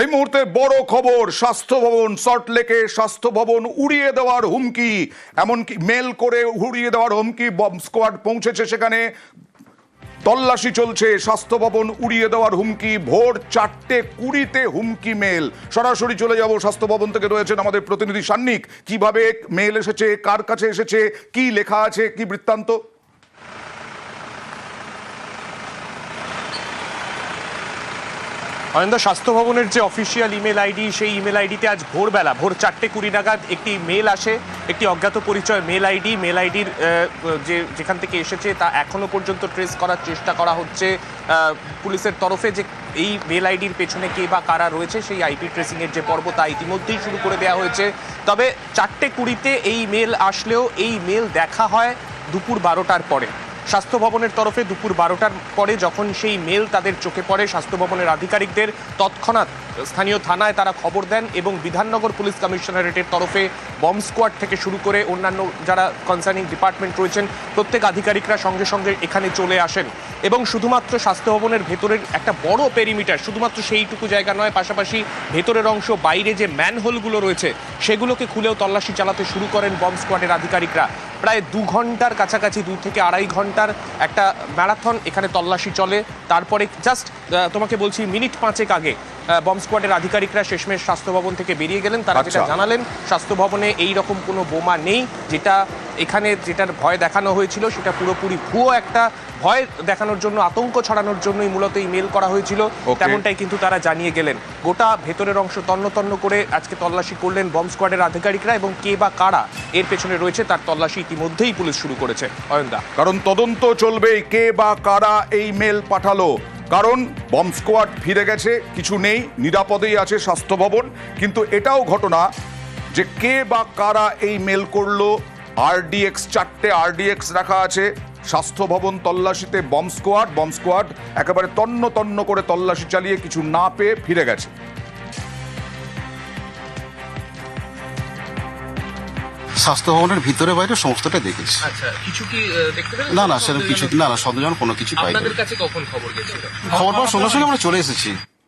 এই মুহূর্তে বড় খবর, স্বাস্থ্য ভবন সল্টলেকে স্বাস্থ্য ভবন উড়িয়ে দেওয়ার হুমকি, এমনকি মেল করে উড়িয়ে দেওয়ার হুমকি, বম স্কোয়াড পৌঁছেছে সেখানে। তল্লাশি চলছে, স্বাস্থ্য ভবন উড়িয়ে দেওয়ার হুমকি, ভোর চারটে কুড়িতে হুমকি মেল। সরাসরি চলে যাব, স্বাস্থ্য ভবন থেকে রয়েছেন আমাদের প্রতিনিধি সান্নিক। কীভাবে মেল এসেছে, কার কাছে এসেছে, কি লেখা আছে, কি বৃত্তান্ত? অনিন্দ স্বাস্থ্য ভবনের যে অফিসিয়াল ইমেল আইডি সেই ইমেল আইডিতে আজ ভোরবেলা, ভোর চারটে কুড়ি নাগাদ একটি মেল আসে, একটি অজ্ঞাত পরিচয় মেল আইডি মেল আইডির যে, যেখান থেকে এসেছে তা এখনও পর্যন্ত ট্রেস করার চেষ্টা করা হচ্ছে। পুলিশের তরফে যে এই মেল আইডির পেছনে কে বা কারা রয়েছে, সেই আইপি ট্রেসিংয়ের যে পর্ব তা ইতিমধ্যেই শুরু করে দেওয়া হয়েছে। তবে চারটে কুড়িতে এই মেল আসলেও এই মেল দেখা হয় দুপুর বারোটার পরে। স্বাস্থ্য ভবনের তরফে দুপুর বারোটার পরে যখন সেই মেল তাদের চোখে পড়ে, স্বাস্থ্য ভবনের আধিকারিকদের তৎক্ষণাৎ স্থানীয় থানায় তারা খবর দেন এবং বিধাননগর পুলিশ কমিশনারেটের তরফে বম্ব স্কোয়াড থেকে শুরু করে অন্যান্য যারা কনসার্নিং ডিপার্টমেন্ট রয়েছেন, প্রত্যেক আধিকারিকরা সঙ্গে সঙ্গে এখানে চলে আসেন। এবং শুধুমাত্র স্বাস্থ্য ভবনের ভেতরের একটা বড় পেরিমিটার শুধুমাত্র সেইটুকু জায়গা নয়, পাশাপাশি ভেতরের অংশ, বাইরে যে ম্যানহোলগুলো রয়েছে, সেগুলোকে খুলেও তল্লাশি চালাতে শুরু করেন বম্ব স্কোয়াডের আধিকারিকরা। প্রায় দু ঘণ্টার কাছাকাছি, দু থেকে আড়াই ঘণ্টার একটা ম্যারাথন এখানে তল্লাশি চলে। তারপরে জাস্ট তোমাকে বলছি, মিনিট পাঁচেক আগে বম্ব স্কোয়াডের আধিকারিকরা শেষমেশ স্বাস্থ্য ভবন থেকে বেরিয়ে গেলেন। তারা যেটা আচ্ছা। জানালেন স্বাস্থ্য ভবনে এই রকম কোনো বোমা নেই যেটা এখানে যেটার ভয় দেখানো হয়েছিল সেটা পুরোপুরি ভুয়ো একটা ভয় দেখানোর জন্য আতঙ্ক ছড়ানোর জন্যই মূলত এই মেল করা হয়েছিল. তেমনটাই কিন্তু তারা জানিয়ে গেলেন। গোটা ভেতরের অংশ তন্ন তন্ন করে আজকে তল্লাশি করলেন বম্ব স্কোয়াডের আধিকারিকরা এবং কে বা কারা এর পেছনে রয়েছে তার তল্লাশি ইতিমধ্যেই পুলিশ শুরু করেছে। অয়ন্দা। কারণ তদন্ত চলবে কে বা কারা এই মেল পাঠালো। কারণ বম স্কোয়াড ফিরে গেছে, কিছু নেই, নিরাপদেই আছে স্বাস্থ্য ভবন কিন্তু এটাও ঘটনা যে কে বা কারা এই মেল করল, আরডিএক্স চারটে আরডিএক্স রাখা আছে স্বাস্থ্য ভবন তল্লাশিতে বম স্কোয়াড বম স্কোয়াড একেবারে তন্ন তন্ন করে তল্লাশি চালিয়ে কিছু না পেয়ে ফিরে গেছে। স্বাস্থ্য ভবনের ভিতরে বাইরে সমস্তটা দেখেছি। আচ্ছা কিছু কি দেখতে পেলেন? না না সেরকম কিছু না না সন্দেহজনক কোনো কিছু পাইনি। আপনাদের কাছে কখন খবর গেছিল? খবর পাওয়ার সঙ্গে সঙ্গে আমরা চলে এসেছি।